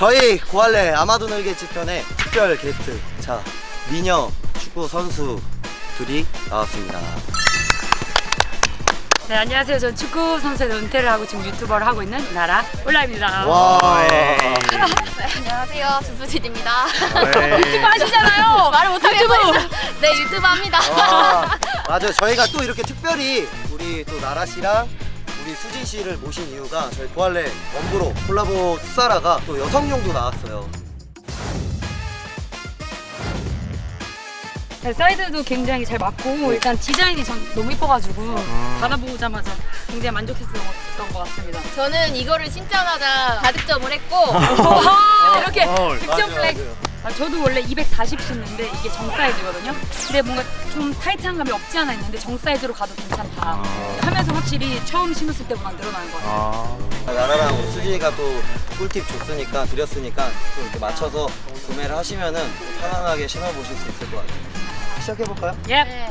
저희 고할래 아마도 늘겠지 편의 특별 게스트 자 미녀 축구 선수 둘이 나왔습니다. 네, 안녕하세요. 전 축구 선수의 은퇴를 하고 지금 유튜버를 하고 있는 나라 올라입니다. 와. 네, 안녕하세요. 주수진입니다. 에이. 하시잖아요. 말을 못하겠어요. 네, 유튜브 합니다. 아, 맞아요. 저희가 또 이렇게 특별히 우리 또 나라 씨랑 우리 수진 씨를 모신 이유가 저희 고할래 원브로 콜라보 풋사라가 또 여성용도 나왔어요. 네, 사이드도 굉장히 잘 맞고 일단 디자인이 전 너무 이뻐가지고 받아보자마자 굉장히 만족했던 것 같습니다. 저는 이거를 신청하자 가득점을 했고 와, 이렇게 어, 득점 맞아요, 플렉스. 맞아요. 아, 저도 원래 240 신는데 이게 정 사이즈거든요. 근데 뭔가 좀 타이트한 감이 없지 않아 있는데 정 사이즈로 가도 괜찮다. 확실히 처음 신었을 때보다 늘어나는 것 같아요. 아, 나라랑 수진이가 또 꿀팁 줬으니까 드렸으니까 또 이렇게 맞춰서 구매를 하시면은 또 편안하게 신어보실 수 있을 것 같아요. 시작해 볼까요? 예.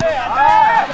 네. 와.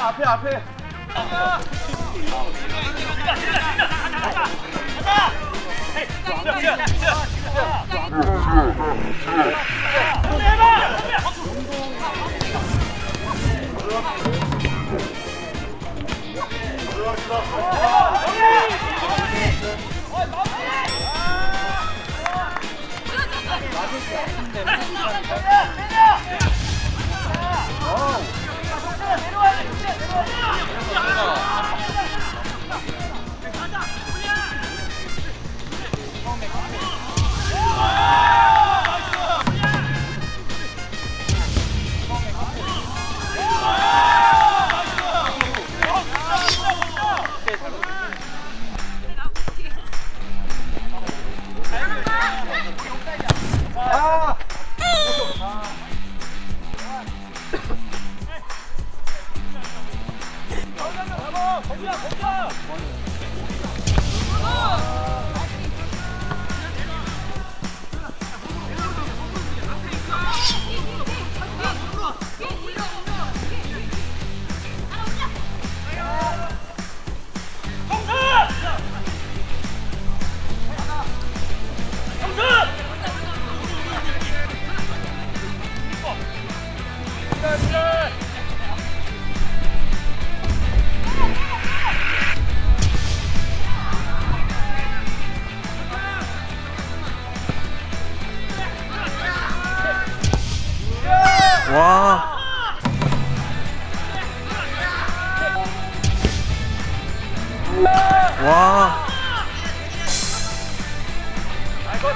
我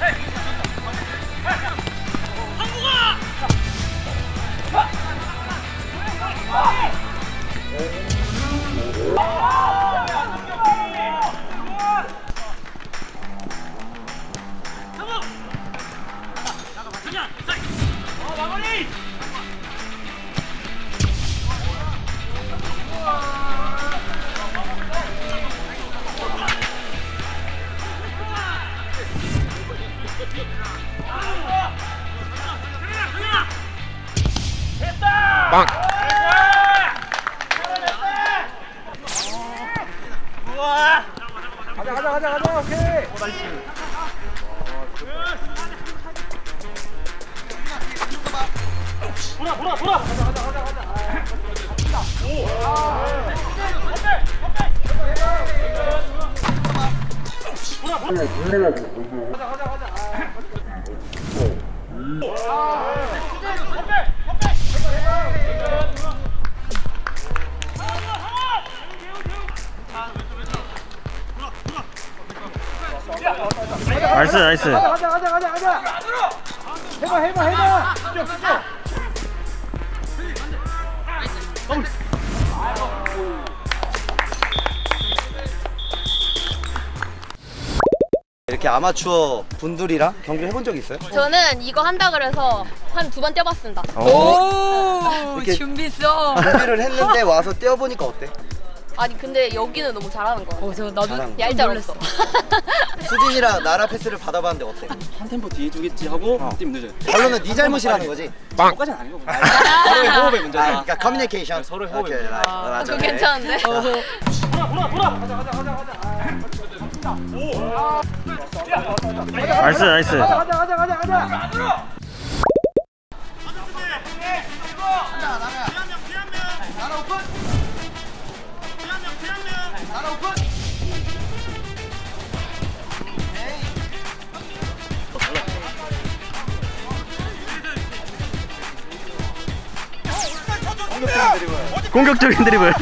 诶 빵. 나이스 나이스. 이렇게 이렇게 아마추어 분들이랑 경기 해본 적 있어요? 저는 이거 한다 그래서 한 두 번 뛰어봤습니다. 오 이렇게- 준비했어. 준비를 했는데 와서 뛰어보니까 어때? 아니 근데 여기는 너무 잘하는 거 같아. 어저 나도 잘하는 얄짤없어. 수진이랑 나라 패스를 받아봤는데 어때? 한 템포 뒤에 두겠지 하고 어. 뛰면 늦어요. 결론은 네 잘못이라는 거지? 그거까지는 아니고 서로의 호흡의 아, 문제다. 그러니까 커뮤니케이션. 서로의 호흡이 오케이, 문제다. 나이스. 아, 맞아. 그거 괜찮은데? 나이스 나이스 공격적인 드리블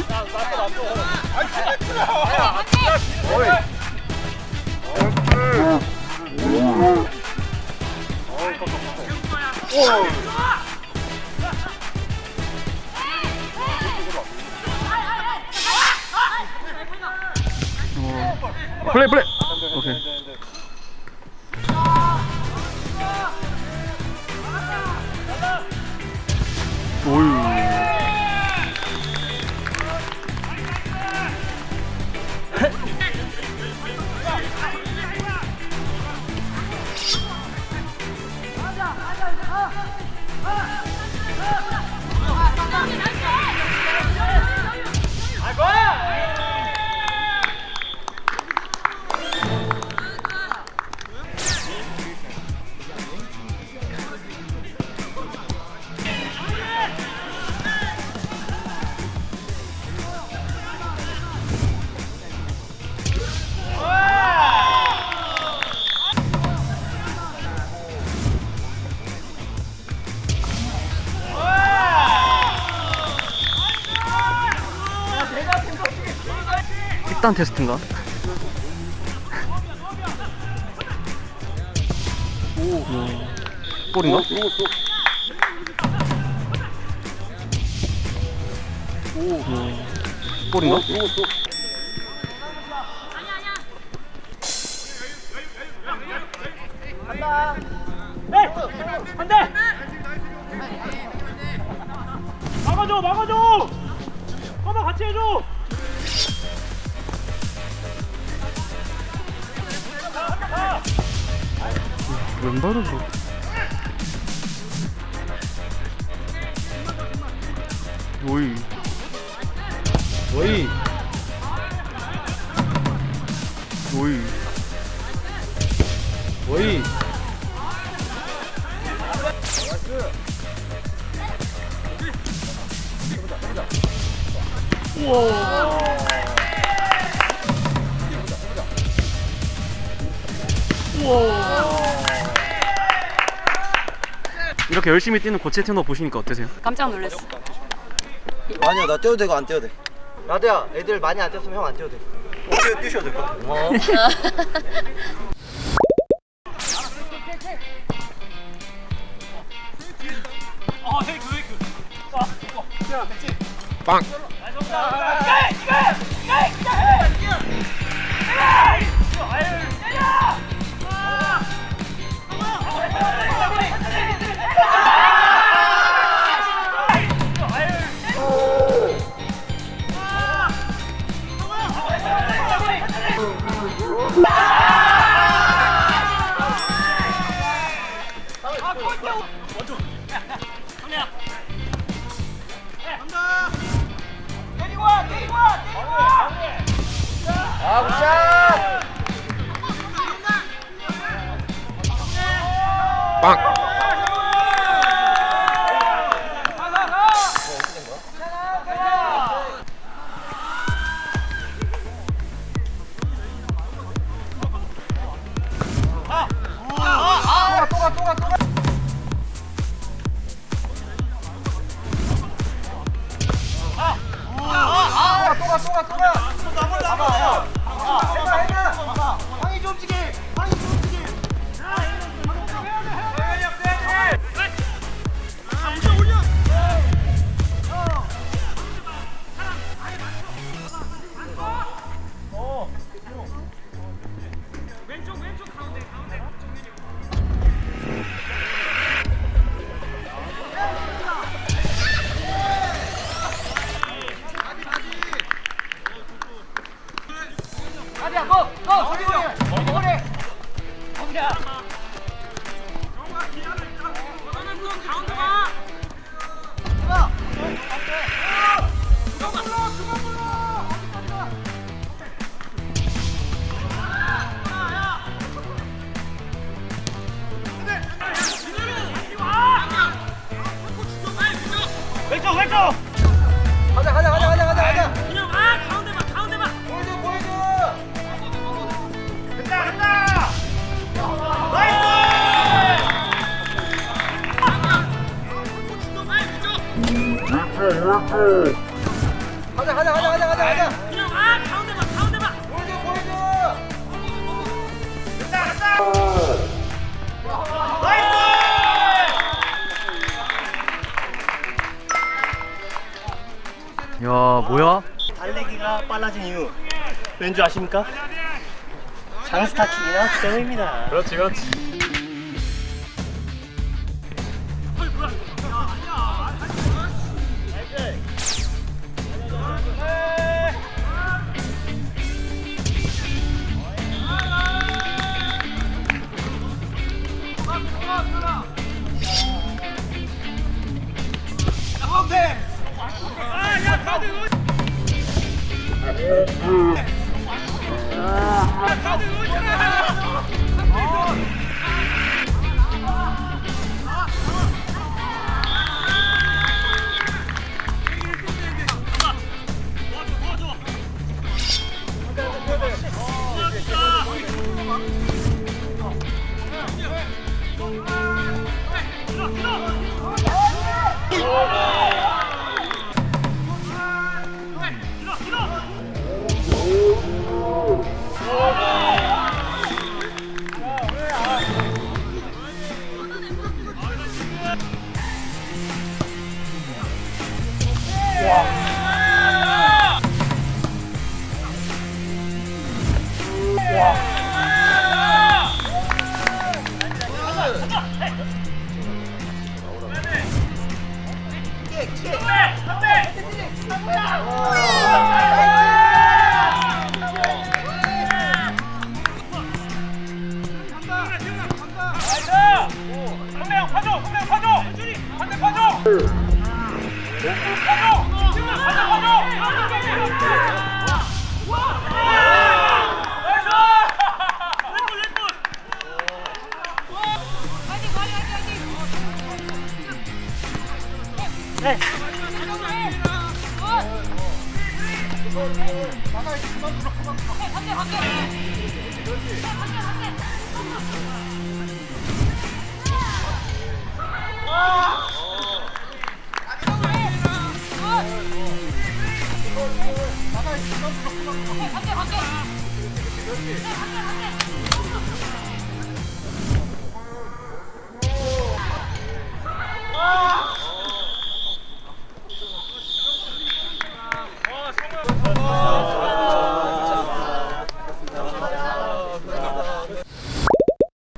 플레이 플레이. 오케이. 오유 식단 테스트인가? 오. 볼인가? 오. 볼인가? 막아줘 막아줘 커버 같이 해줘 왼발은 뭐 오이 오이. 오이 오이. 이렇게 열심히 뛰는 고체 테너 보시니까 어떠세요? 깜짝 놀랐어. 아니야 나 떼도 되고 안 떼도 돼. 라데야 애들 많이 안 뗐으면 형 안 떼도 돼. 어깨 뛰셔도 될 것 같아. 고마워. 빵. 쏘가 쏘가. 나물 나물. 야. 제발 해라. 방이 좀 움직임. 발전! 가자 가자 가자 가자 가자 가자 아 가운데만 가운데만 보여줘 보여줘 간다 간다! 나이스! 아, 아, 아. 가자 가자 가자 가자 가자 가자 야 뭐야? 달리기가 빨라진 이유 왠지 아십니까? 장스타킹이 나왔기 때문입니다. 그렇지 그렇지 한 哎呀卡腿啊啊卡腿啊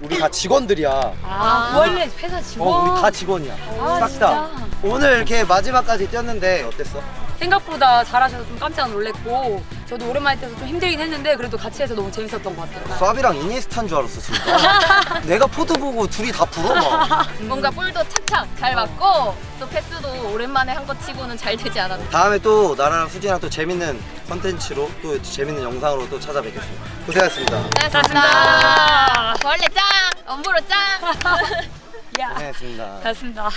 우리 다 직원들이야 아, 원래 회사 어 직원. 우리 다 직원이야 아, 싹다 진짜? 오늘 이렇게 마지막까지 뛰었는데 어땠어? 생각보다 잘하셔서 좀 깜짝 놀랐고 저도 오랜만에 뛰어서 좀 힘들긴 했는데 그래도 같이 해서 너무 재밌었던 것 같아요. 수압이랑 이니스타인 줄 알았어 진짜 내가 포드 보고 둘이 다 불어 막 뭔가 볼도 착착 잘 맞고 또 패스도 오랜만에 한 것 치고는 잘 되지 않았나. 다음에 또 나랑 수진이랑 또 재밌는 컨텐츠로 또 재밌는 영상으로 또 찾아뵙겠습니다 고생하셨습니다 고맙습니다. 벌레 짱! 엄브로 짱! 야, 고생했습니다 잘했습니다.